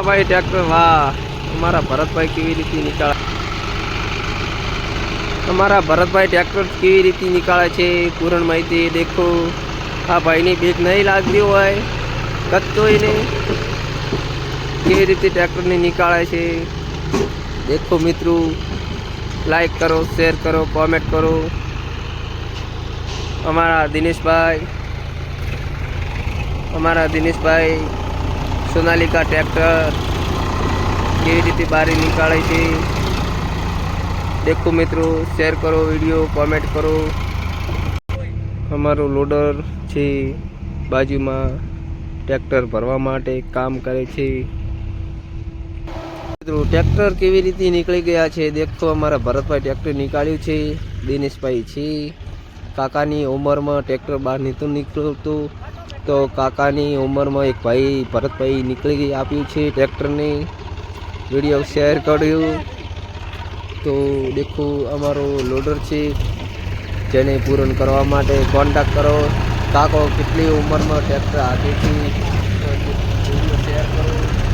ભાઈ, ટ્રેક્ટર, વાહ. અમારા ભરતભાઈ કેવી રીતે નીકાળે? અમારા ભરતભાઈ ટ્રેક્ટર કેવી રીતે નીકાળે છે, પૂરણ માહિતી દેખો. આ ભાઈની બેગ નહીં લાગતી હોય કચ્ચોય નહીં કેવી રીતે ટ્રેક્ટરને નીકાળે છે, દેખો મિત્રો. લાઈક કરો શેર કરો કોમેન્ટ કરો. અમારા દિનેશભાઈ અમારા દિનેશભાઈ સોનાલિકા ટ્રેક્ટર કેવી રીતે બારી નીકાળે છે? દેખો મિત્રો શેર કરો વીડિયો કોમેન્ટ કરો. અમારું લોડર છે બાજુમાં ટ્રેક્ટર ભરવા માટે કામ કરે છે. મિત્રો, ટ્રેક્ટર કેવી રીતે નીકળી ગયા છે? દેખો, અમારા ભરતભાઈ ટ્રેક્ટર નીકાળ્યું છે. દિનેશભાઈ છે. કાકાની ઉંમરમાં ટ્રેક્ટર બહાર નીકળતું તો કાકાની ઉંમરમાં એક ભાઈ ભરતભાઈ નીકળી આપ્યું છે ટ્રેક્ટરની. વીડિયો શેર કર્યું. તો દેખો, અમારો લોડર છે. જેને પૂરણ કરવા માટે કોન્ટેક્ટ કરો. કાકો, કેટલી ઉંમરમાં ટ્રેક્ટર આપે છે? વીડિયો શેર કરો.